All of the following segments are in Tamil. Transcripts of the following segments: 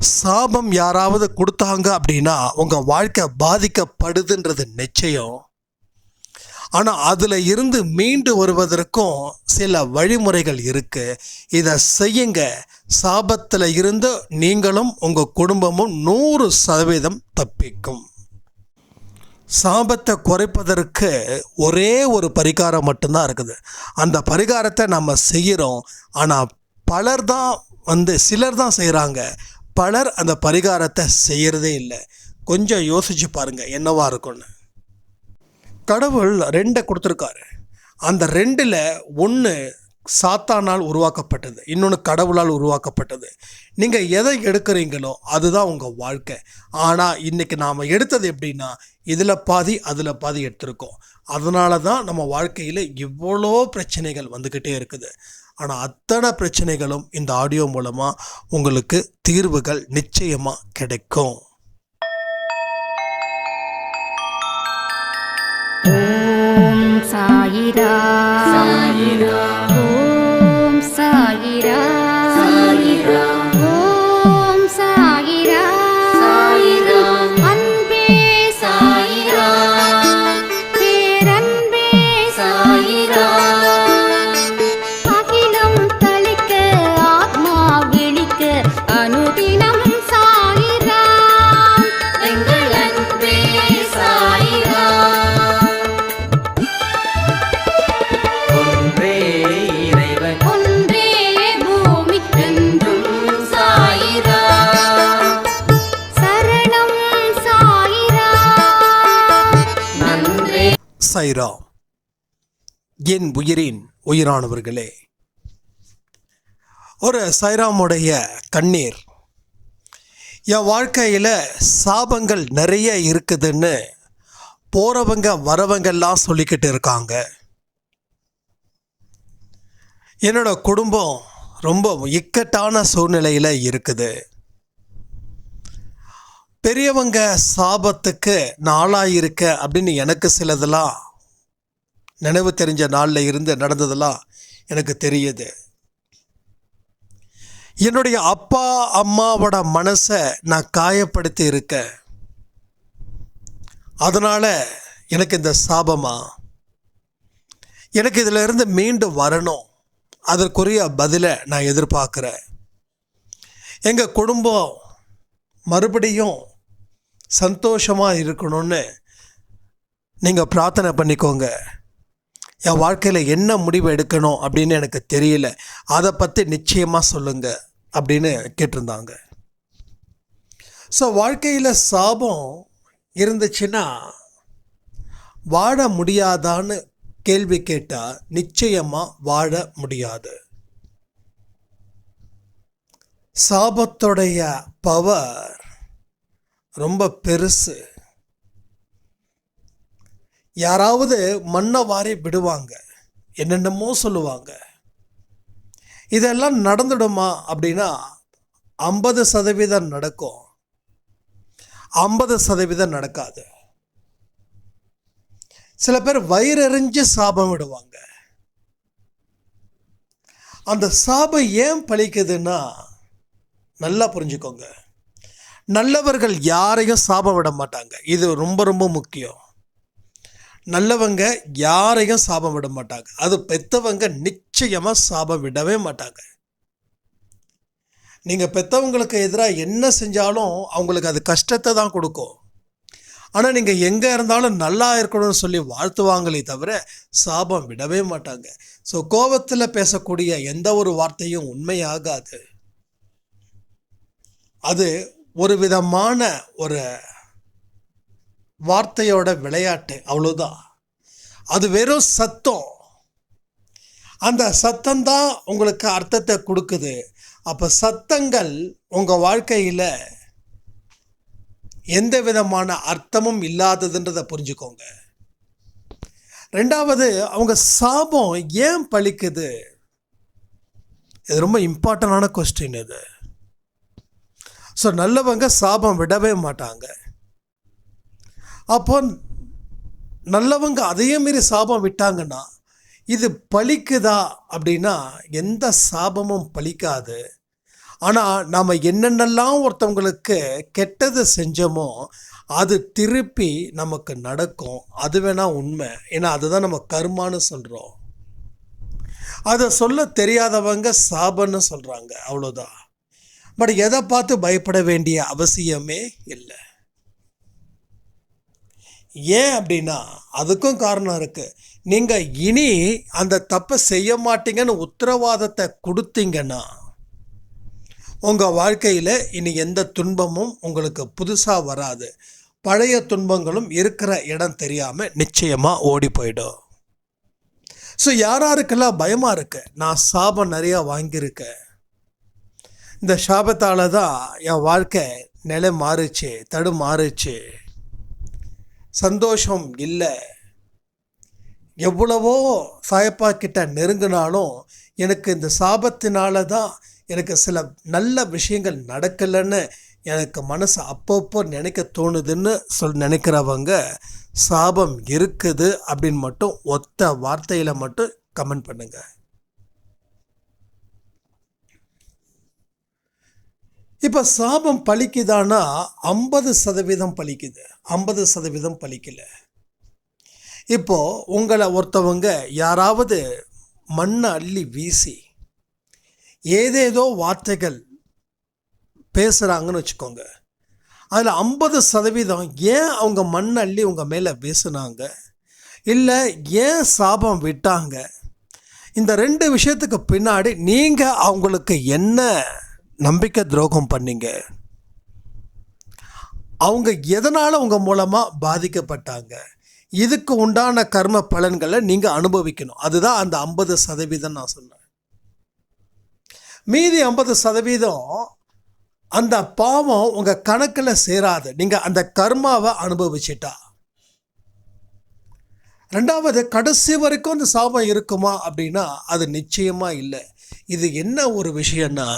சாபம் யாராவது கொடுத்தாங்க அப்படின்னா உங்கள் வாழ்க்கை பாதிக்கப்படுதுன்றது நிச்சயம். ஆனால் அதில் இருந்து மீண்டு வருவதற்கும் சில வழிமுறைகள் இருக்குது இதை செய்யுங்க. சாபத்தில் இருந்து நீங்களும் உங்கள் குடும்பமும் நூறு சதவீதம் தப்பிக்கும். சாபத்தை குறைப்பதற்கு ஒரே ஒரு பரிகாரம் மட்டும்தான் இருக்குது. அந்த பரிகாரத்தை நம்ம செய்கிறோம் ஆனால் பலர் தான் வந்து சிலர் தான் செய்கிறாங்க பலர் அந்த பரிகாரத்தை செய்கிறதே இல்லை. கொஞ்சம் யோசிச்சு பாருங்க என்னவா இருக்கும்னு. கடவுள் ரெண்டை கொடுத்துருக்காரு. அந்த ரெண்டில் ஒன்று சாத்தானால் உருவாக்கப்பட்டது இன்னொன்று கடவுளால் உருவாக்கப்பட்டது. நீங்கள் எதை எடுக்கிறீங்களோ அதுதான் உங்கள் வாழ்க்கை. ஆனால் இன்றைக்கி நாம் எடுத்தது எப்படின்னா இதில் பாதி அதில் பாதி எடுத்திருக்கோம். அதனால தான் நம்ம வாழ்க்கையில் இவ்வளோ பிரச்சனைகள் வந்துக்கிட்டே இருக்குது. ஆனால் அத்தனை பிரச்சனைகளும் இந்த ஆடியோ மூலமாக உங்களுக்கு தீர்வுகள் நிச்சயமாக கிடைக்கும். ஓம் சாயிரா. சாயிரா. சைரா என் உயிரின் உயிரானவர்களே. ஒரு சைராமுடைய கண்ணீர். என் வாழ்க்கையில் சாபங்கள் நிறைய இருக்குதுன்னு போகிறவங்க வரவங்கெல்லாம் சொல்லிக்கிட்டு இருக்காங்க. என்னோட குடும்பம் ரொம்ப இக்கட்டான சூழ்நிலையில் இருக்குது. பெரியவங்க சாபத்துக்கு நாளாயிருக்க அப்படின்னு எனக்கு சிலதெல்லாம் நினைவு தெரிஞ்ச நாளில் இருந்து நடந்ததெல்லாம் எனக்கு தெரியுது. என்னுடைய அப்பா அம்மாவோட மனசை நான் காயப்படுத்தி இருக்கேன். அதனால் எனக்கு இந்த சாபமா? எனக்கு இதில் இருந்து வரணும். அதற்குரிய பதிலை நான் எதிர்பார்க்குறேன். எங்கள் குடும்பம் மறுபடியும் சந்தோஷமாக இருக்கணும்னு நீங்கள் பிரார்த்தனை பண்ணிக்கோங்க. என் வாழ்க்கையில் என்ன முடிவு எடுக்கணும் அப்படின்னு எனக்கு தெரியல. அதை பற்றி நிச்சயமாக சொல்லுங்கள் அப்படின்னு கேட்டிருந்தாங்க. ஸோ வாழ்க்கையில் சாபம் இருந்துச்சுன்னா வாழ முடியாதான்னு கேள்வி கேட்டால் நிச்சயமாக வாழ முடியாது. சாபத்துடைய பவர் ரொம்ப பெருசு. யாராவது மண்ணை வாரி விடுவாங்க. என்னென்னமோ சொல்லுவாங்க. இதெல்லாம் நடந்துடுமா அப்படின்னா ஐம்பது சதவீதம் நடக்கும். ஐம்பது சதவீதம் நடக்காது. சில பேர் வயிறெறிஞ்சு சாபம் விடுவாங்க. அந்த சாபம் ஏன் பழிக்குதுன்னா நல்லா புரிஞ்சுக்கோங்க. நல்லவர்கள் யாரையும் சாபம் விட மாட்டாங்க. இது ரொம்ப ரொம்ப முக்கியம். நல்லவங்க யாரையும் சாபம் விட மாட்டாங்க. அது பெத்தவங்க நிச்சயமாக சாபம் விடவே மாட்டாங்க. நீங்கள் பெத்தவங்களுக்கு எதிராக என்ன செஞ்சாலும் அவங்களுக்கு அது கஷ்டத்தை தான் கொடுக்கும். ஆனால் நீங்கள் எங்கே இருந்தாலும் நல்லா இருக்கணும்னு சொல்லி வாழ்த்துவாங்களே தவிர சாபம் விடவே மாட்டாங்க. ஸோ கோபத்தில் பேசக்கூடிய எந்த ஒரு வார்த்தையும் உண்மையாகாது. அது ஒரு விதமான ஒரு வார்த்தையோட விளையாட்டு அவ்வளோதான் அது வெறும் சத்தம். அந்த சத்தம்தான் உங்களுக்கு அர்த்தத்தை கொடுக்குது. அப்போ சத்தங்கள் உங்கள் வாழ்க்கையில் எந்த விதமான அர்த்தமும் இல்லாததுன்றதை புரிஞ்சுக்கோங்க. ரெண்டாவது அவங்க சாபம் ஏன் பழிக்குது? இது ரொம்ப இம்பார்ட்டண்டான கொஸ்டின் இது. ஸோ நல்லவங்க சாபம் விடவே மாட்டாங்க. அப்போ நல்லவங்க அதையே மீறி சாபம் விட்டாங்கன்னா இது பலிக்குதா அப்படின்னா எந்த சாபமும் பலிக்காது ஆனால் நாம் என்னென்னலாம் ஒருத்தவங்களுக்கு கெட்டது செஞ்சோமோ அது திருப்பி நமக்கு நடக்கும். அது வேணால் உண்மை. ஏன்னா அதுதான் நம்ம கர்மான்னு சொல்கிறோம் அதை சொல்ல தெரியாதவங்க சாபன்னு சொல்கிறாங்க அவ்வளோதான் பட் எதை பார்த்து பயப்பட வேண்டிய அவசியமே இல்லை. ஏன் அப்படின்னா அதுக்கும் காரணம் இருக்குது நீங்கள் இனி அந்த தப்பை செய்ய மாட்டீங்கன்னு உத்தரவாதத்தை கொடுத்தீங்கன்னா உங்கள் வாழ்க்கையில் இனி எந்த துன்பமும் உங்களுக்கு புதுசாக வராது. பழைய துன்பங்களும் இருக்கிற இடம் தெரியாமல் நிச்சயமாக ஓடி போயிடும். ஸோ யாராருக்கெல்லாம் பயமாக இருக்கு? நான் சாபம் நிறையா வாங்கியிருக்கேன். இந்த சாபத்தால் தான் என் வாழ்க்கை நிலை மாறுச்சு தடு மாறுச்சு சந்தோஷம் இல்லை. எவ்வளவோ சாயப்பா கிட்ட நெருங்கினாலும் எனக்கு இந்த சாபத்தினால தான் எனக்கு சில நல்ல விஷயங்கள் நடக்கலைன்னு எனக்கு மனசு அப்பப்போ நினைக்க தோணுதுன்னு சொல் நினைக்கிறவங்க சாபம் இருக்குது அப்படின்னு மட்டும் ஒத்த வார்த்தையில் மட்டும் கமெண்ட் பண்ணுங்கள் இப்போ சாபம் பழிக்குதான்னா ஐம்பது சதவீதம் பழிக்குது. ஐம்பது சதவீதம் பழிக்கலை. இப்போது உங்களை ஒருத்தவங்க யாராவது மண்ணை அள்ளி வீசி ஏதேதோ வார்த்தைகள் பேசுகிறாங்கன்னு வச்சுக்கோங்க. அதில் ஐம்பது சதவீதம் ஏன் அவங்க மண் அள்ளி உங்கள் மேலே வீசுனாங்க? இல்லை ஏன் சாபம் விட்டாங்க? இந்த ரெண்டு விஷயத்துக்கு பின்னாடி நீங்கள் அவங்களுக்கு என்ன நம்பிக்கை துரோகம் பண்ணீங்க. அவங்க எதனால் உங்கள் மூலமாக பாதிக்கப்பட்டாங்க? இதுக்கு உண்டான கர்ம பலன்களை நீங்கள் அனுபவிக்கணும். அதுதான் அந்த ஐம்பது சதவீதம் நான் சொன்னேன். மீதி ஐம்பது சதவீதம் அந்த பாவம் உங்கள் கணக்கில் சேராது. நீங்கள் அந்த கர்மாவை அனுபவிச்சிட்டா. ரெண்டாவது கடைசி வரைக்கும் அந்த சாபம் இருக்குமா அப்படின்னா அது நிச்சயமாக இல்லை. இது என்ன ஒரு விஷயம்னா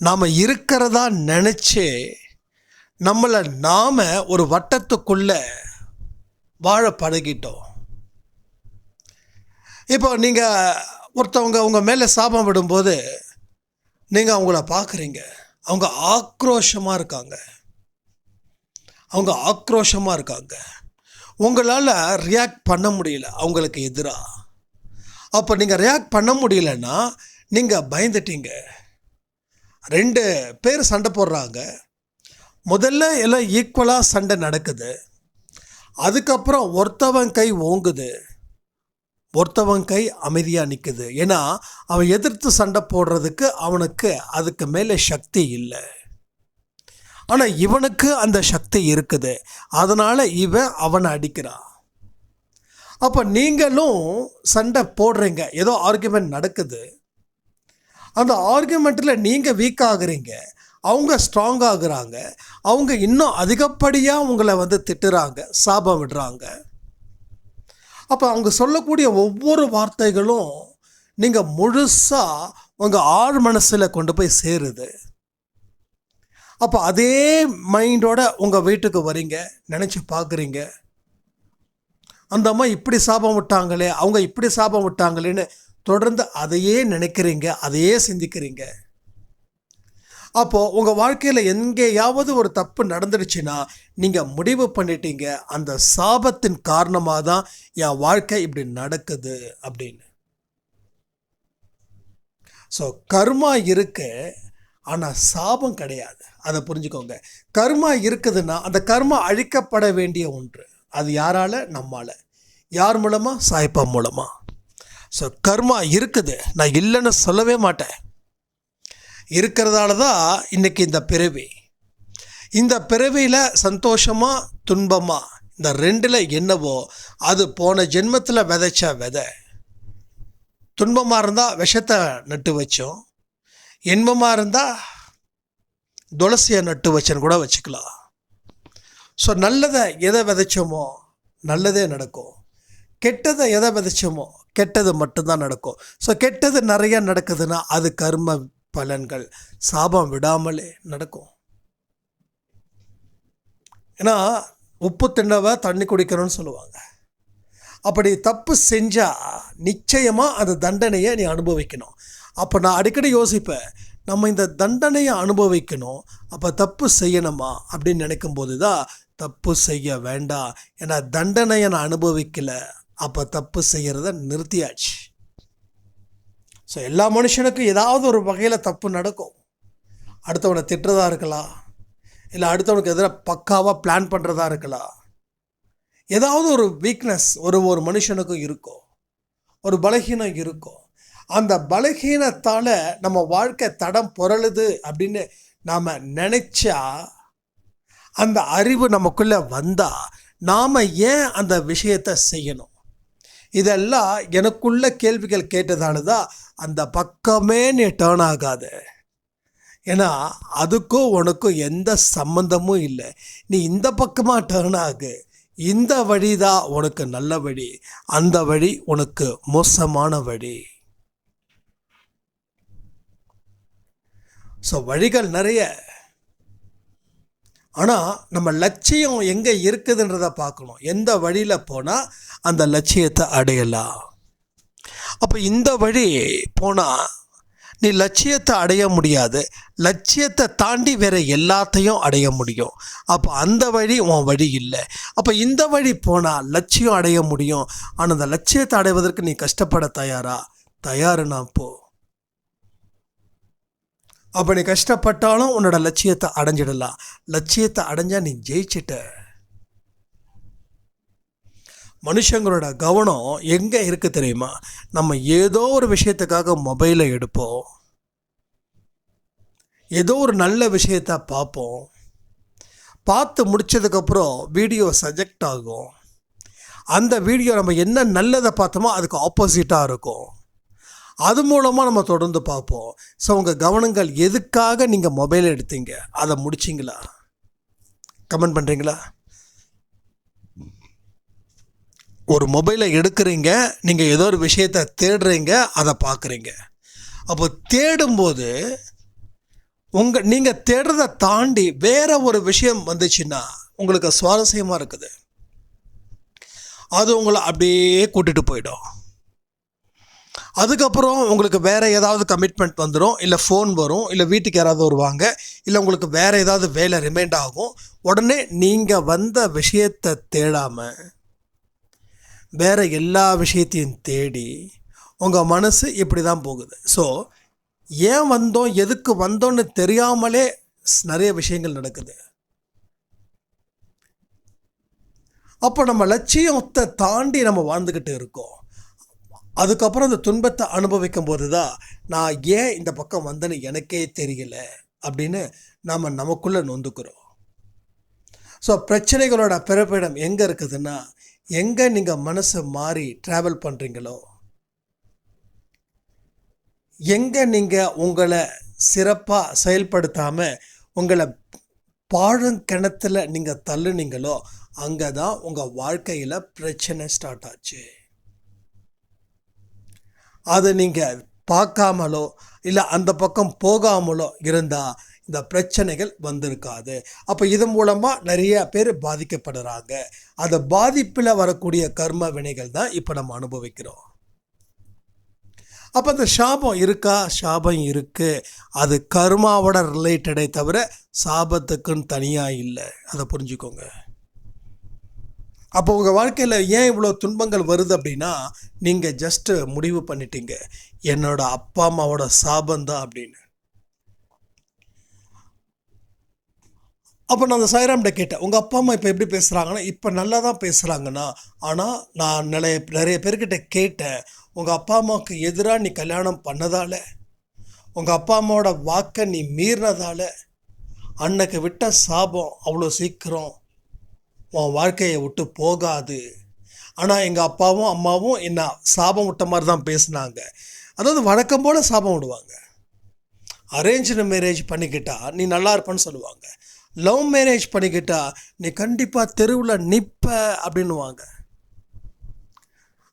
நாம் இருக்கிறதா நினச்சி நம்மளை நாம் ஒரு வட்டத்துக்குள்ளே வாழ பழகிட்டோம் இப்போ நீங்கள் ஒருத்தவங்க உங்கள் மேலே சாபம் விடும்போது நீங்கள் அவங்கள பார்க்குறீங்க அவங்க ஆக்ரோஷமாக இருக்காங்க. அவங்க ஆக்ரோஷமாக இருக்காங்க. உங்களால் ரியாக்ட் பண்ண முடியல அவங்களுக்கு எதிராக அப்போ நீங்கள் ரியாக்ட் பண்ண முடியலன்னா நீங்கள் பயந்துட்டீங்க. ரெண்டு பேர் சண்டை போடுறாங்க. முதல்ல எல்லாம் ஈக்குவலாக சண்டை நடக்குது. அதுக்கப்புறம் ஒருத்தவன் கை ஓங்குது. ஒருத்தவன் கை அமைதியாக நிற்குது ஏன்னா அவன் எதிர்த்து சண்டை போடுறதுக்கு அவனுக்கு அதுக்கு மேலே சக்தி இல்லை. ஆனால் இவனுக்கு அந்த சக்தி இருக்குது. அதனால் இவன் அவனை அடிக்கிறான். அப்போ நீங்களும் சண்டை போடுறீங்க. ஏதோ ஆர்குமெண்ட் நடக்குது. அந்த ஆர்குமெண்ட்டில் நீங்கள் வீக் ஆகுறீங்க. அவங்க ஸ்ட்ராங் ஆகுறாங்க. அவங்க இன்னும் அதிகப்படியாக உங்களை வந்து திட்டுறாங்க சாபம் விடுறாங்க. அப்போ அவங்க சொல்லக்கூடிய ஒவ்வொரு வார்த்தைகளும் நீங்கள் முழுசாக உங்கள் ஆழ் மனசில் கொண்டு போய் சேருது. அப்போ அதே மைண்டோட உங்கள் வீட்டுக்கு வரீங்க நினச்சி பார்க்குறீங்க அந்த அம்மா இப்படி சாபம் விட்டாங்களே அவங்க இப்படி சாபம் விட்டாங்களேன்னு தொடர்ந்து அதையே நினைக்கிறீங்க அதையே சிந்திக்கிறீங்க. அப்போது உங்கள் வாழ்க்கையில் எங்கேயாவது ஒரு தப்பு நடந்துடுச்சுன்னா நீங்கள் முடிவு பண்ணிட்டீங்க. அந்த சாபத்தின் காரணமாக தான் என் வாழ்க்கை இப்படி நடக்குது அப்படின்னு. ஸோ கர்மா இருக்கு ஆனால் சாபம் கிடையாது. அதை புரிஞ்சுக்கோங்க. கர்மா இருக்குதுன்னா அந்த கர்மா அழிக்கப்பட வேண்டிய ஒன்று. அது யாரால? நம்மால். யார் மூலமாக சாய்ப்பா மூலமாக ஸோ கர்மா இருக்குது. நான் இல்லைன்னு சொல்லவே மாட்டேன். இருக்கிறதால தான் இன்றைக்கி இந்த பிறவி. இந்த பிறவியில் சந்தோஷமாக துன்பமாக இந்த ரெண்டில் என்னவோ அது போன ஜென்மத்தில் விதைச்ச விதை. துன்பமாக இருந்தால் விஷத்தை நட்டு வச்சோம். இன்பமாக இருந்தால் துளசியை நட்டு வச்சேன்னு கூட வச்சுக்கலாம். ஸோ நல்லதை எதை விதைச்சோமோ நல்லதே நடக்கும். கெட்டதை எதை விதைச்சோமோ கெட்டது மட்டும்தான் நடக்கும். ஸோ கெட்டது நிறைய நடக்குதுன்னா அது கர்ம பலன்கள். சாபம் விடாமலே நடக்கும். ஏன்னா உப்பு தின்னவ தண்ணி குடிக்கணும்னு சொல்லுவாங்க. அப்படி தப்பு செஞ்சால் நிச்சயமாக அந்த தண்டனையை நீ அனுபவிக்கணும். அப்போ நான் அடிக்கடி யோசிப்பேன் நம்ம இந்த தண்டனையை அனுபவிக்கணும் அப்போ தப்பு செய்யணுமா அப்படின்னு நினைக்கும் போது தான் தப்பு செய்ய வேண்டாம். ஏன்னா தண்டனையை நான் அனுபவிக்கலை அப்போ தப்பு செய்கிறத நிறுத்தியாச்சு. ஸோ எல்லா மனுஷனுக்கும் ஏதாவது ஒரு வகையில் தப்பு நடக்கும். அடுத்தவனை திட்டுறதா இருக்கலாம். இல்லை அடுத்தவனுக்கு எதிராக பக்காவாக பிளான் பண்ணுறதா இருக்கலாம். ஏதாவது ஒரு வீக்னஸ் ஒரு ஒரு மனுஷனுக்கும் இருக்கும். ஒரு பலகீனம் இருக்கும். அந்த பலகீனத்தால் நம்ம வாழ்க்கை தடம் புரளுது அப்படின்னு நாம் நினச்சா அந்த அறிவு நமக்குள்ளே வந்தால் நாம் ஏன் அந்த விஷயத்தை செய்யணும்? இதெல்லாம் எனக்குள்ள கேள்விகள் கேட்டதால தான் அந்த பக்கமே நீ டேர்ன் ஆகாது. ஏன்னா அதுக்கும் உனக்கும் எந்த சம்மந்தமும் இல்லை. நீ இந்த பக்கமாக டேர்ன் ஆகு. இந்த வழி தான் உனக்கு நல்ல வழி. அந்த வழி உனக்கு மோசமான வழி. ஸோ வழிகள் நிறைய. ஆனால் நம்ம லட்சியம் எங்கே இருக்குதுன்றதை பார்க்கணும். எந்த வழியில் போனால் அந்த லட்சியத்தை அடையலாம் அப்போ இந்த வழி போனால் நீ லட்சியத்தை அடைய முடியாது. லட்சியத்தை தாண்டி வேறு எல்லாத்தையும் அடைய முடியும். அப்போ அந்த வழி உன் வழி இல்லை. அப்போ இந்த வழி போனால் லட்சியம் அடைய முடியும். ஆனால் அந்த லட்சியத்தை அடைவதற்கு நீ கஷ்டப்பட தயாரா? தயாருனா போ. அப்போ நீ கஷ்டப்பட்டாலும் உன்னோட லட்சியத்தை அடைஞ்சிடலாம். லட்சியத்தை அடைஞ்சால் நீ ஜெயிச்சிட்ட. மனுஷங்களோட கவனம் எங்கே இருக்குது தெரியுமா? நம்ம ஏதோ ஒரு விஷயத்துக்காக மொபைலை எடுப்போம். ஏதோ ஒரு நல்ல விஷயத்த பார்ப்போம். பார்த்து முடிச்சதுக்கப்புறம் வீடியோ சஜெக்ட் ஆகும். அந்த வீடியோ நம்ம என்ன நல்லதை பார்த்தோமோ அதுக்கு ஆப்போசிட்டாக இருக்கும். அது மூலமாக நம்ம தொடர்ந்து பார்ப்போம். ஸோ உங்கள் கவனங்கள் எதுக்காக நீங்கள் மொபைல் எடுத்தீங்க? அதை முடிச்சிங்களா? கமெண்ட் பண்ணுறீங்களா ஒரு மொபைலை எடுக்கிறீங்க நீங்கள் ஏதோ ஒரு விஷயத்தை தேடுறீங்க அதை பார்க்குறீங்க. அப்போ தேடும்போது உங்கள் நீங்கள் தேடுறதை தாண்டி வேற ஒரு விஷயம் வந்துச்சுன்னா உங்களுக்கு சுவாரஸ்யமாக இருக்குது. அது உங்களை அப்படியே கூட்டிகிட்டு போயிடும். அதுக்கப்புறம் உங்களுக்கு வேறு ஏதாவது கமிட்மெண்ட் வந்துடும் இல்லை ஃபோன் வரும் இல்லை வீட்டுக்கு யாராவது வருவாங்க இல்லை உங்களுக்கு வேறு ஏதாவது வேலை ரிமைண்ட் ஆகும். உடனே நீங்கள் வந்த விஷயத்தை தேடாமல் வேறு எல்லா விஷயத்தையும் தேடி உங்கள் மனசு இப்படி தான் போகுது. ஸோ ஏன் வந்தோம் எதுக்கு வந்தோன்னு தெரியாமலே ஸ்- நிறைய விஷயங்கள் நடக்குது. அப்போ நம்ம லட்சியத்தை தாண்டி நம்ம வாழ்ந்துக்கிட்டு இருக்கோம். அதுக்கப்புறம் அந்த துன்பத்தை அனுபவிக்கும் போது தான் நான் ஏன் இந்த பக்கம் வந்தேன்னு எனக்கே தெரியல அப்படின்னு நாம் நமக்குள்ளே நொந்துக்கிறோம். ஸோ பிரச்சனைகளோட பிறப்பிடம் எங்கே இருக்குதுன்னா எங்கே நீங்கள் மனசு மாறி ட்ராவல் பண்ணுறீங்களோ எங்கே நீங்கள் உங்களை சிறப்பாக செயல்படுத்தாமல் உங்களை பாழுங்கிணத்துல நீங்கள் தள்ளுனீங்களோ அங்கே தான் உங்கள் வாழ்க்கையில் பிரச்சனை ஸ்டார்ட் ஆச்சு. அதை நீங்கள் பார்க்காமலோ இல்லை அந்த பக்கம் போகாமலோ இருந்தால் இந்த பிரச்சனைகள் வந்திருக்காது. அப்போ இது மூலமாக நிறைய பேர் பாதிக்கப்படுறாங்க. அந்த பாதிப்பில் வரக்கூடிய கர்ம வினைகள் தான் இப்போ நம்ம அனுபவிக்கிறோம். அப்போ அந்த சாபம் இருக்கா? சாபம் இருக்குது அது கர்மாவோட ரிலேட்டடே தவிர சாபத்துக்குன்னு தனியாக இல்லை. அதை புரிஞ்சுக்கோங்க. அப்போ உங்கள் வாழ்க்கையில் ஏன் இவ்வளோ துன்பங்கள் வருது அப்படின்னா நீங்கள் ஜஸ்ட்டு முடிவு பண்ணிட்டீங்க. என்னோட அப்பா அம்மாவோட சாபம் தான் அப்படின்னு. அப்போ நான் அந்த சாய்ராம்கிட்ட கேட்டேன் உங்கள் அப்பா அம்மா இப்போ எப்படி பேசுகிறாங்கன்னா இப்போ நல்லா தான் பேசுகிறாங்கண்ணா ஆனால் நான் நிறைய நிறைய பேர்கிட்ட கேட்டேன் உங்கள் அப்பா அம்மாவுக்கு எதிராக நீ கல்யாணம் பண்ணதால்? உங்கள் அப்பா அம்மாவோட வாக்கை நீ மீறினதால? அன்னைக்கு விட்ட சாபம் அவ்வளோ சீக்கிரம் உன் வாழ்க்கையை விட்டு போகாது. ஆனால் எங்கள் அப்பாவும் அம்மாவும் என்ன சாபம் விட்ட மாதிரி தான் பேசுனாங்க. அதாவது வழக்கம் போல் சாபம் விடுவாங்க. அரேஞ்சு மேரேஜ் பண்ணிக்கிட்டா நீ நல்லா இருப்பேன்னு சொல்லுவாங்க. லவ் மேரேஜ் பண்ணிக்கிட்டா நீ கண்டிப்பாக தெருவில் நிற்ப அப்படின்னுவாங்க.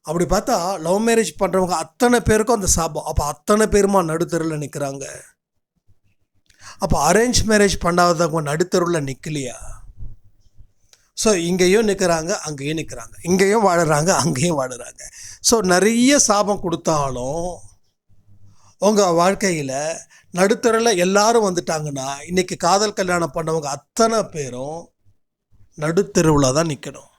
அப்படி பார்த்தா லவ் மேரேஜ் பண்ணுறவங்க அத்தனை பேருக்கும் அந்த சாபம். அப்போ அத்தனை பேருமா நடுத்தெருவில் நிற்கிறாங்க அப்போ அரேஞ்ச் மேரேஜ் பண்ணாதவங்க நடுத்தெருவில் நிற்கலையா ஸோ இங்கேயும் நிற்கிறாங்க அங்கேயும் நிற்கிறாங்க இங்கேயும் வாழுறாங்க அங்கேயும் வாழுறாங்க. ஸோ நிறைய சாபம் கொடுத்தாலும் உங்கள் வாழ்க்கையில் நடுத்தரில் எல்லாரும் வந்துட்டாங்கன்னா இன்றைக்கி காதல் கல்யாணம் பண்ணவங்க அத்தனை பேரும் நடுத்தெருவில் தான் நிற்கணும்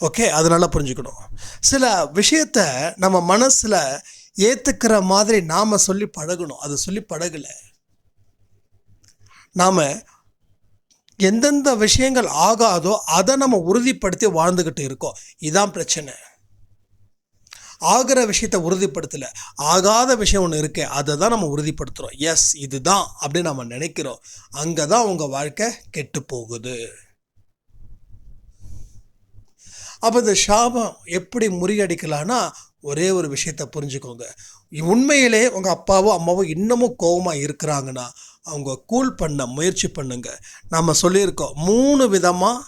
ஓகே? அதனால புரிஞ்சுக்கணும். சில விஷயத்த நம்ம மனசில் ஏற்றுக்கிற மாதிரி நாம் சொல்லி பழகணும். அதை சொல்லி பழகலை. நாம் எந்தெந்த விஷயங்கள் ஆகாதோ அதை நம்ம உறுதிப்படுத்தி வாழ்ந்துக்கிட்டு இருக்கோம். இதுதான் பிரச்சனை. ஆகிற விஷயத்தை உறுதிப்படுத்தலை. ஆகாத விஷயம் ஒன்று இருக்குது அதை தான் நம்ம உறுதிப்படுத்துகிறோம் எஸ் இதுதான் அப்படின்னு நம்ம நினைக்கிறோம். அங்கே தான் உங்கள் வாழ்க்கை கெட்டு போகுது. அப்போ இந்த சாபம் எப்படி முறியடிக்கலான்னா ஒரே ஒரு விஷயத்தை புரிஞ்சுக்கோங்க. உண்மையிலே உங்கள் அப்பாவோ அம்மாவோ இன்னமும் கோவமாக இருக்கிறாங்கன்னா அவங்க கூல் பண்ண முயற்சி பண்ணுங்க. நம்ம சொல்லியிருக்கோம் மூணு விதமாக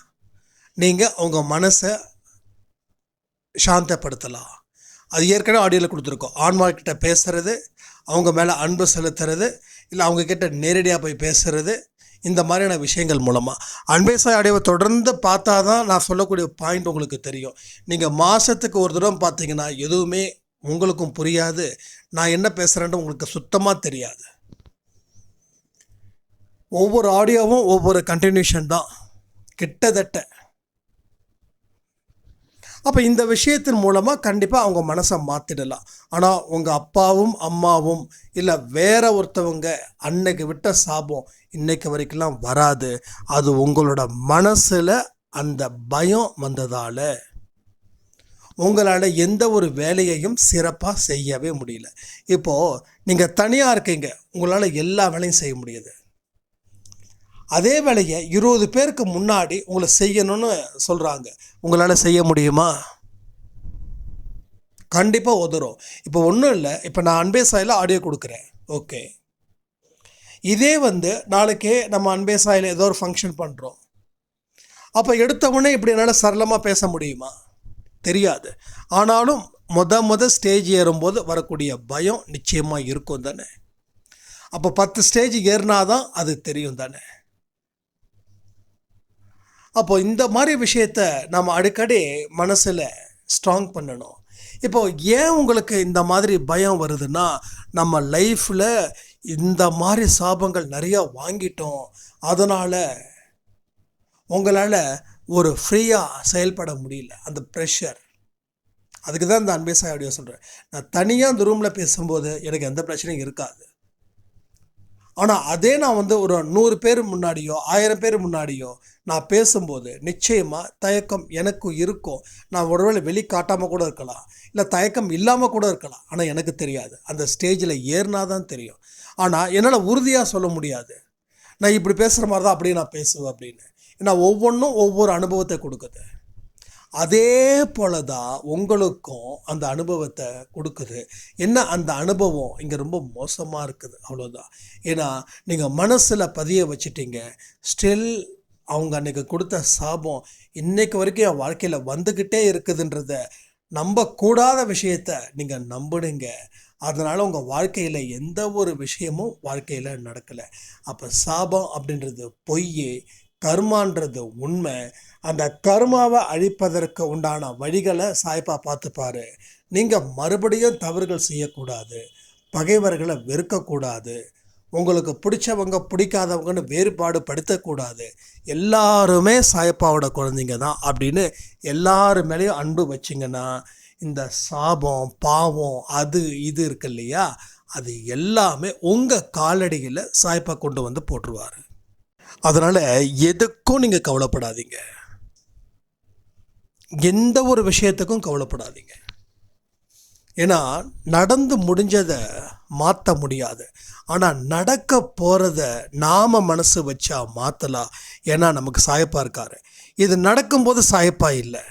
நீங்கள் அவங்க மனசை சாந்தப்படுத்தலாம். அது ஏற்கனவே ஆடியோவில் கொடுத்துருக்கோம். ஆன்மாக்கிட்ட பேசுறது அவங்க மேலே அன்பு செலுத்துறது இல்லை அவங்கக்கிட்ட நேரடியாக போய் பேசுகிறது இந்த மாதிரியான விஷயங்கள் மூலமாக அன்பேசாய் ஆடியோவை தொடர்ந்து பார்த்தா தான் நான் சொல்லக்கூடிய பாயிண்ட் உங்களுக்கு தெரியும். நீங்கள் மாதத்துக்கு ஒரு தடவை பார்த்தீங்கன்னா எதுவுமே உங்களுக்கும் புரியாது. நான் என்ன பேசுகிறேன்னு உங்களுக்கு சுத்தமாக தெரியாது. ஒவ்வொரு ஆடியோவும் ஒவ்வொரு கண்டினியூஷன் தான். கிட்டத்தட்ட அப்போ இந்த விஷயத்தின் மூலமாக கண்டிப்பாக அவங்க மனசை மாற்றிடலாம் ஆனால் உங்கள் அப்பாவும் அம்மாவும் இல்லை வேற ஒருத்தவங்க அன்னைக்கு விட்ட சாபம் இன்னைக்கு வரைக்கும்லாம் வராது. அது உங்களோட மனசில் அந்த பயம் வந்ததால் உங்களால் எந்த ஒரு வேலையையும் சிறப்பாக செய்யவே முடியல. இப்போது நீங்கள் தனியாக இருக்கீங்க. உங்களால் எல்லா வேலையும் செய்ய முடியுது. அதே வேலையை இருபது பேருக்கு முன்னாடி உங்களை செய்யணும்னு சொல்கிறாங்க உங்களால் செய்ய முடியுமா? கண்டிப்பாக உதறும். இப்போ ஒன்றும் இல்லை. இப்போ நான் அன்பே சாயில் ஆடியோ கொடுக்குறேன். ஓகே இதே வந்து நாளைக்கே நம்ம அன்பே சாயில் ஏதோ ஒரு ஃபங்க்ஷன் பண்ணுறோம் அப்போ எடுத்தவுடனே இப்படி என்னால் சரளமாக பேச முடியுமா? தெரியாது. ஆனாலும் மொத மொத ஸ்டேஜ் ஏறும்போது வரக்கூடிய பயம் நிச்சயமாக இருக்கும் தானே. அப்போ பத்து ஸ்டேஜ் ஏறினா தான் அது தெரியும் தானே. அப்போ இந்த மாதிரி விஷயத்த நம்ம அடிக்கடி மனசில் ஸ்ட்ராங் பண்ணணும். இப்போ ஏன் உங்களுக்கு இந்த மாதிரி பயம் வருதுன்னா நம்ம லைஃப்பில் இந்த மாதிரி சாபங்கள் நிறையா வாங்கிட்டோம். அதனால் உங்களால் ஒரு ஃப்ரீயாக செயல்பட முடியல. அந்த ப்ரெஷர் அதுக்கு தான் இந்த அன்பேசாய் ஆடியோ சொல்கிறேன் நான் தனியாக அந்த ரூமில் பேசும்போது எனக்கு எந்த பிரச்சனையும் இருக்காது. ஆனால் அதே நான் வந்து ஒரு நூறு பேர் முன்னாடியோ ஆயிரம் பேர் முன்னாடியோ நான் பேசும்போது நிச்சயமாக தயக்கம் எனக்கும் இருக்கும். நான் ஒருவேளை வெளி காட்டாமல் கூட இருக்கலாம். இல்லை தயக்கம் இல்லாமல் கூட இருக்கலாம். ஆனால் எனக்கு தெரியாது. அந்த ஸ்டேஜில் ஏறினா தான் தெரியும். ஆனால் என்னால் உறுதியாக சொல்ல முடியாது. நான் இப்படி பேசுகிற மாதிரி தான் அப்படியே நான் பேசுவேன் அப்படின்னு. ஏன்னா ஒவ்வொன்றும் ஒவ்வொரு அனுபவத்தை கொடுக்குது. அதே போல தான் உங்களுக்கும் அந்த அனுபவத்தை கொடுக்குது. என்ன அந்த அனுபவம்? இங்கே ரொம்ப மோசமாக இருக்குது. அவ்வளோதான் ஏன்னா நீங்கள் மனசில் பதிய வச்சுட்டீங்க. ஸ்டில் அவங்க அன்றைக்கி கொடுத்த சாபம் இன்றைக்கு வரைக்கும் என் வாழ்க்கையில் வந்துக்கிட்டே இருக்குதுன்றத நம்பக்கூடாத விஷயத்த நீங்கள் நம்புனீங்க. அதனால் உங்கள் வாழ்க்கையில் எந்த ஒரு விஷயமும் வாழ்க்கையில் நடக்கலை. அப்போ சாபம் அப்படின்றது பொய் கர்மான்றது உண்மை. அந்த கர்மாவை அழிப்பதற்கு உண்டான வழிகளை சாய்ப்பா பார்த்துப்பாரு. நீங்கள் மறுபடியும் தவறுகள் செய்யக்கூடாது. பகைவர்களை வெறுக்கக்கூடாது. உங்களுக்கு பிடிச்சவங்க பிடிக்காதவங்கன்னு வேறுபாடு படுத்தக்கூடாது. எல்லாருமே சாயப்பாவோட குழந்தைங்க தான் அப்படின்னு எல்லாரு மேலேயும் அன்பு வச்சிங்கன்னா இந்த சாபம் பாவம் அது இது இருக்கு இல்லையா? அது எல்லாமே உங்கள் காலடியில் சாய்ப்பா கொண்டு வந்து போட்டுருவார். அதனால் எதுக்கும் நீங்கள் கவலைப்படாதீங்க. எந்த ஒரு விஷயத்துக்கும் கவலைப்படாதீங்க. ஏன்னா நடந்து முடிஞ்சதை மாற்ற முடியாது. ஆனால் நடக்க போகிறத நாம் மனசு வச்சா மாற்றலாம் ஏன்னா நமக்கு சாயப்பா இருக்காரு. இது நடக்கும்போது சாயப்பா இல்லை.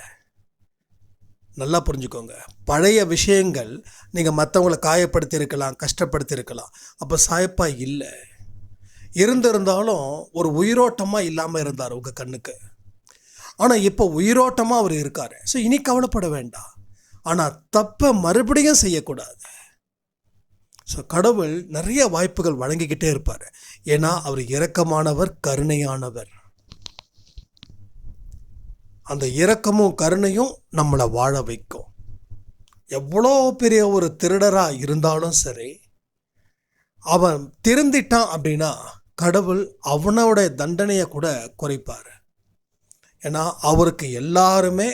நல்லா புரிஞ்சுக்கோங்க. பழைய விஷயங்கள் நீங்கள் மற்றவங்கள காயப்படுத்தி இருக்கலாம் கஷ்டப்படுத்தி இருக்கலாம் அப்போ சாயப்பா இல்லை. இருந்திருந்தாலும் ஒரு உயிரோட்டமாக இல்லாமல் இருந்தார் உங்கள் கண்ணுக்கு. ஆனால் இப்போ உயிரோட்டமாக அவர் இருக்கார். ஸோ இனி கவலைப்பட வேண்டாம். ஆனால் தப்பை மறுபடியும் செய்யக்கூடாது. ஸோ கடவுள் நிறைய வாய்ப்புகள் வழங்கிக்கிட்டே இருப்பார். ஏன்னா அவர் இரக்கமானவர் கருணையானவர். அந்த இரக்கமும் கருணையும் நம்மளை வாழ வைக்கும். எவ்வளோ பெரிய ஒரு திருடராக இருந்தாலும் சரி அவன் திருந்திட்டான் அப்படின்னா கடவுள் அவனோடைய தண்டனையை கூட குறைப்பார். ஏன்னா அவருக்கு எல்லாருமே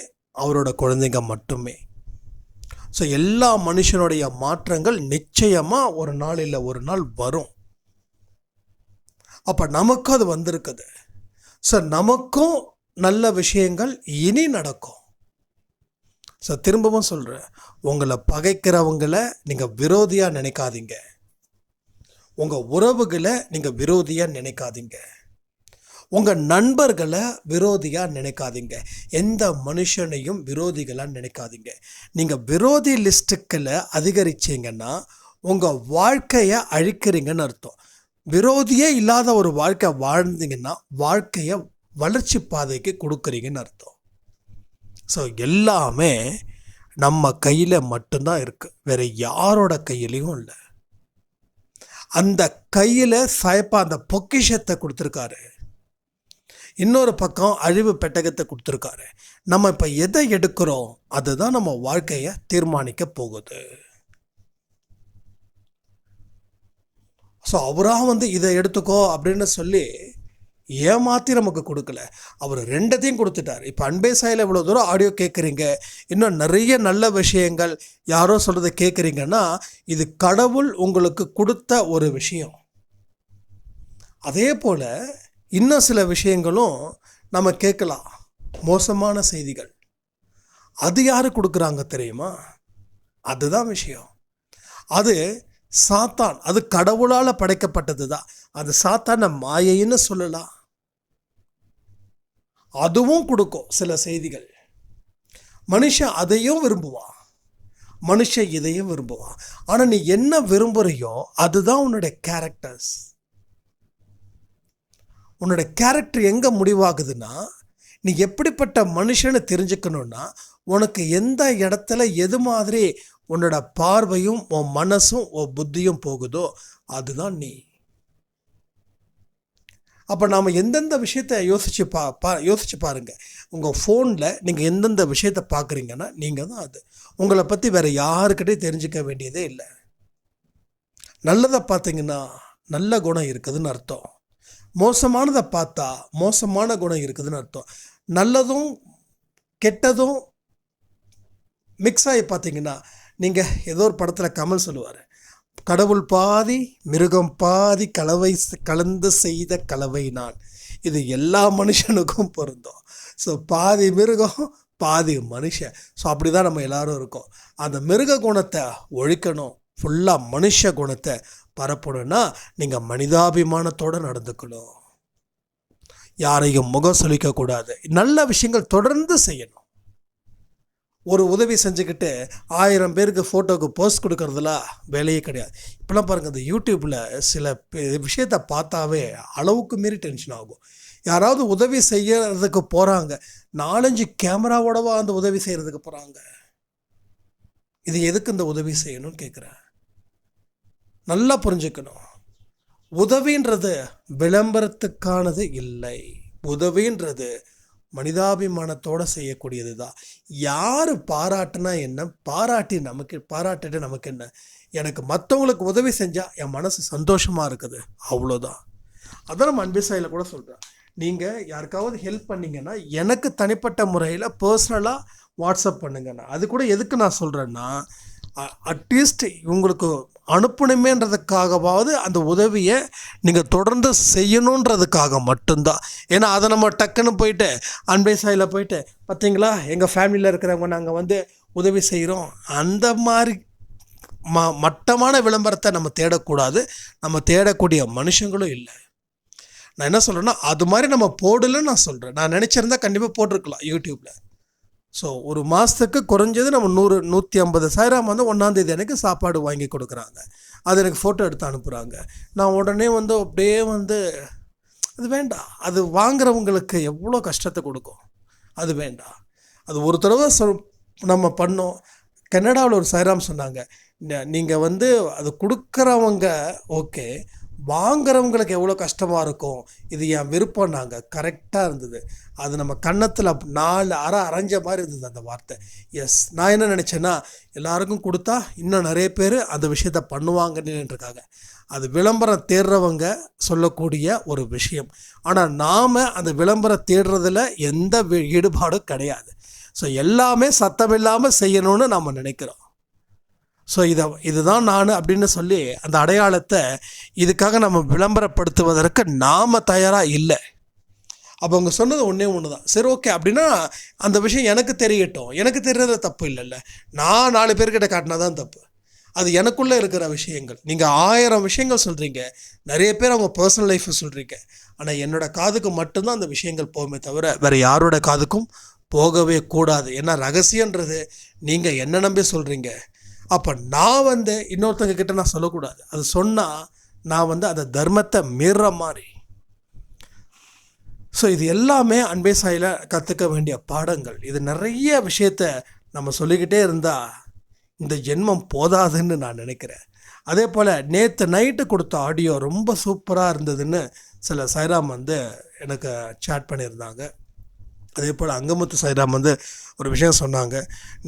அவரோட குழந்தைங்க மட்டுமே. ஸோ எல்லா மனுஷனுடைய மாற்றங்கள் நிச்சயமாக ஒரு நாள் இல்லை ஒரு நாள் வரும். அப்போ நமக்கும் அது வந்திருக்குது. ஸோ நமக்கும் நல்ல விஷயங்கள் இனி நடக்கும். ஸோ திரும்பவும் சொல்கிறேன் உங்களை பகைக்கிறவங்களை நீங்கள் விரோதியாக நினைக்காதீங்க. உங்கள் உறவுகளை நீங்கள் விரோதியாக நினைக்காதீங்க. உங்கள் நண்பர்களை விரோதியாக நினைக்காதீங்க. எந்த மனுஷனையும் விரோதிகளாக நினைக்காதீங்க. நீங்கள் விரோதி லிஸ்ட்டுக்களை அதிகரிச்சீங்கன்னா உங்கள் வாழ்க்கையை அழிக்கிறீங்கன்னு அர்த்தம். விரோதியே இல்லாத ஒரு வாழ்க்கை வாழ்ந்தீங்கன்னா வாழ்க்கையை வளர்ச்சி பாதைக்கு கொடுக்குறீங்கன்னு அர்த்தம். ஸோ எல்லாமே நம்ம கையில் மட்டும்தான் இருக்குது வேறு யாரோட கையிலையும் இல்லை. அந்த கையில் சாயப்பா அந்த பொக்கிஷத்தை கொடுத்துருக்காரு. இன்னொரு பக்கம் அழிவு பெட்டகத்தை கொடுத்துருக்காரு. நம்ம இப்போ எதை எடுக்கிறோம் அதுதான் நம்ம வாழ்க்கையை தீர்மானிக்க போகுது. ஸோ அவராக வந்து இதை எடுத்துக்கோ அப்படின்னு சொல்லி ஏமாற்றி நமக்கு கொடுக்கல. அவர் ரெண்டத்தையும் கொடுத்துட்டார். இப்போ அன்பே சாயில் இவ்வளோ தூரம் ஆடியோ கேட்குறீங்க இன்னும் நிறைய நல்ல விஷயங்கள் யாரோ சொல்கிறத கேட்குறீங்கன்னா இது கடவுள் உங்களுக்கு கொடுத்த ஒரு விஷயம். அதே போல் இன்னும் சில விஷயங்களும் நம்ம கேட்கலாம். மோசமான செய்திகள். அது யார் கொடுக்குறாங்க தெரியுமா? அதுதான் விஷயம். அது சாத்தான். அது கடவுளால் படைக்கப்பட்டது தான் அது சாத்தான மாயைன்னு சொல்லலாம். அதுவும் கொடுக்கும் சில செய்திகள். மனுஷன் அதையும் விரும்புவான். மனுஷன் இதையும் விரும்புவான். ஆனால் நீ என்ன விரும்புகிறையோ அதுதான் உன்னுடைய கேரக்டர்ஸ் உன்னோட கேரக்டர் எங்கே முடிவாகுதுன்னா நீ எப்படிப்பட்ட மனுஷன்னு தெரிஞ்சுக்கணுன்னா உனக்கு எந்த இடத்துல எது மாதிரி உன்னோட பார்வையும் உன் மனசும் உன் புத்தியும் போகுதோ அதுதான் நீ. அப்போ நாம் எந்தெந்த விஷயத்த யோசிச்சு பா பா யோசிச்சு பாருங்கள் உங்கள் ஃபோனில் நீங்கள் எந்தெந்த விஷயத்த பார்க்குறீங்கன்னா நீங்கள் தான் அது. உங்களை பற்றி வேறு யாருக்கிட்டையும் தெரிஞ்சுக்க வேண்டியதே இல்லை. நல்லதை பார்த்தீங்கன்னா நல்ல குணம் இருக்குதுன்னு அர்த்தம். மோசமானதை பார்த்தா மோசமான குணம் இருக்குதுன்னு அர்த்தம். நல்லதும் கெட்டதும் மிக்ஸ் ஆகி பார்த்தீங்கன்னா நீங்கள் ஏதோ ஒரு படத்தில் கமல் சொல்லுவார். கடவுள் பாதி மிருகம் பாதி கலவை கலந்து செய்த கலவை நான் இது எல்லா மனுஷனுக்கும் பொருந்தும். ஸோ பாதி மிருகம் பாதி மனுஷன். ஸோ அப்படி தான் நம்ம எல்லாரும் இருக்கோம். அந்த மிருக குணத்தை ஒழிக்கணும். ஃபுல்லாக மனுஷ குணத்தை பரப்பணும்னா நீங்கள் மனிதாபிமானத்தோடு நடந்துக்கணும். யாரையும் முகம் சுழிக்கக்கூடாது நல்ல விஷயங்கள் தொடர்ந்து செய்யணும். ஒரு உதவி செஞ்சுக்கிட்டு ஆயிரம் பேருக்கு ஃபோட்டோக்கு போஸ்ட் கொடுக்குறதுலாம் வேலையே கிடையாது. இப்போலாம் பாருங்கள் இந்த யூடியூப்பில் சில பே- விஷயத்த பார்த்தாவே அளவுக்கு மீறி டென்ஷன் ஆகும். யாராவது உதவி செய்யறதுக்கு போகிறாங்க நாலஞ்சு கேமராவோடவா அந்த உதவி செய்கிறதுக்கு போகிறாங்க இது எதுக்கு இந்த உதவி செய்யணும்னு கேட்குறேன் நல்லா புரிஞ்சுக்கணும். உதவின்றது விளம்பரத்துக்கானது இல்லை. உதவின்றது மனிதாபிமானத்தோடு செய்யக்கூடியது தான் யார் பாராட்டுனா என்ன? பாராட்டி நமக்கு பாராட்டிட்டு நமக்கு என்ன? எனக்கு மற்றவங்களுக்கு உதவி செஞ்சால் என் மனசு சந்தோஷமாக இருக்குது. அவ்வளோதான் அதான் நம்ம அன்பிசாயில் கூட சொல்கிறேன் நீங்கள் யாருக்காவது ஹெல்ப் பண்ணிங்கன்னா எனக்கு தனிப்பட்ட முறையில் பர்சனலாக வாட்ஸ்அப் பண்ணுங்கண்ணா அது கூட எதுக்கு நான் சொல்கிறேன்னா அட்லீஸ்ட் இவங்களுக்கு அனுப்பணுமேன்றதுக்காகவாவது அந்த உதவியை நீங்கள் தொடர்ந்து செய்யணுன்றதுக்காக மட்டும்தான். ஏன்னா அதை நம்ம டக்குன்னு போயிட்டு அன்பை சாயில் போயிட்டு பார்த்தீங்களா எங்கள் ஃபேமிலியில் இருக்கிறவங்க நாங்கள் வந்து உதவி செய்கிறோம் அந்த மாதிரி ம மட்டமான விளம்பரத்தை நம்ம தேடக்கூடாது. நம்ம தேடக்கூடிய மனுஷங்களும் இல்லை. நான் என்ன சொல்கிறேன்னா அது மாதிரி நம்ம போடலன்னு நான் சொல்கிறேன் நான் நினச்சிருந்தா கண்டிப்பாக போட்டிருக்கலாம் யூடியூப்பில் ஸோ ஒரு மாதத்துக்கு குறைஞ்சது நம்ம நூறு நூற்றி ஐம்பது சாயிரம் வந்து ஒன்றாந்தேதி எனக்கு சாப்பாடு வாங்கி கொடுக்குறாங்க. அது எனக்கு ஃபோட்டோ எடுத்து அனுப்புகிறாங்க நான் உடனே வந்து அப்படியே வந்து அது வேண்டாம். அது வாங்குறவங்களுக்கு எவ்வளோ கஷ்டத்தை கொடுக்கும்? அது வேண்டாம். அது ஒரு தடவை சொல் நம்ம பண்ணோம். கனடாவில் ஒரு சைராம் சொன்னாங்க. நீங்கள் வந்து அது கொடுக்குறவங்க ஓகே. வாங்குறவங்களுக்கு எவ்வளோ கஷ்டமாக இருக்கும்? இது என் விருப்பம் நாங்கள் கரெக்டாக இருந்தது. அது நம்ம கன்னத்தில் நாலு அரை அரைஞ்ச மாதிரி இருந்தது அந்த வார்த்தை. எஸ் நான் என்ன நினச்சேன்னா எல்லாருக்கும் கொடுத்தா இன்னும் நிறைய பேர் அந்த விஷயத்த பண்ணுவாங்கன்னுன்றக்காக அது விளம்பரம் தேடுறவங்க சொல்லக்கூடிய ஒரு விஷயம். ஆனால் நாம் அந்த விளம்பரம் தேடுறதுல எந்த வி- ஈடுபாடும் கிடையாது. ஸோ எல்லாமே சத்தமில்லாமல் செய்யணும்னு நாம் நினைக்கிறோம். ஸோ இதை இதுதான் நான் அப்படின்னு சொல்லி அந்த அடையாளத்தை இதுக்காக நம்ம விளம்பரப்படுத்துவதற்கு நாம் தயாராக இல்லை. அப்போ அவங்க சொன்னது ஒன்றே ஒன்று தான் சரி ஓகே அப்படின்னா அந்த விஷயம் எனக்கு தெரியட்டும். எனக்கு தெரியறது தப்பு இல்லைல்ல. நான் நாலு பேர்கிட்ட காட்டினா தான் தப்பு. அது எனக்குள்ளே இருக்கிற விஷயங்கள். நீங்கள் ஆயிரம் விஷயங்கள் சொல்கிறீங்க நிறைய பேர் அவங்க பர்சனல் லைஃப்பை சொல்கிறீங்க ஆனால் என்னோடய காதுக்கு மட்டும்தான் அந்த விஷயங்கள் போகுமே தவிர வேறு யாரோட காதுக்கும் போகவே கூடாது. ஏன்னா ரகசியன்றது நீங்கள் என்ன நம்பி சொல்கிறீங்க அப்போ நான் வந்து இன்னொருத்தங்க கிட்ட நான் சொல்லக்கூடாது. அது சொன்னால் நான் வந்து அந்த தர்மத்தை மீற மாதிரி. ஸோ இது எல்லாமே அன்பே சாயில கற்றுக்க வேண்டிய பாடங்கள். இது நிறைய விஷயத்த நம்ம சொல்லிக்கிட்டே இருந்தால் இந்த ஜென்மம் போதாதுன்னு நான் நினைக்கிறேன். அதே போல் நேற்று நைட்டு கொடுத்த ஆடியோ ரொம்ப சூப்பராக இருந்ததுன்னு சில சைராம் வந்து எனக்கு சேட் பண்ணியிருந்தாங்க. அதே போல் அங்கமுத்து சைராம் வந்து ஒரு விஷயம் சொன்னாங்க.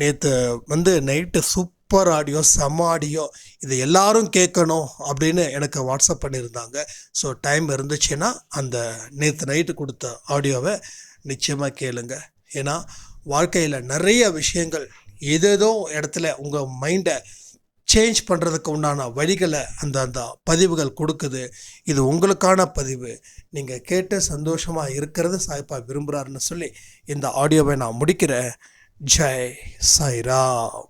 நேற்று வந்து நைட்டு சூப் சூப்பர் ஆடியோ செம்ம ஆடியோ இது எல்லாரும் கேட்கணும் அப்படின்னு எனக்கு வாட்ஸ்அப் பண்ணியிருந்தாங்க. ஸோ டைம் இருந்துச்சுன்னா அந்த நேற்று நைட்டு கொடுத்த ஆடியோவை நிச்சயமாக கேளுங்க. ஏன்னா வாழ்க்கையில் நிறைய விஷயங்கள் ஏதேதோ இடத்துல உங்கள் மைண்டை சேஞ்ச் பண்ணுறதுக்கு உண்டான வழிகளை அந்த அந்த பதிவுகள் கொடுக்குது. இது உங்களுக்கான பதிவு. நீங்கள் கேட்டு சந்தோஷமாக இருக்கிறது சாய்ப்பா விரும்புகிறாருன்னு சொல்லி இந்த ஆடியோவை நான் முடிக்கிறேன். ஜெய் சாய்ராம்.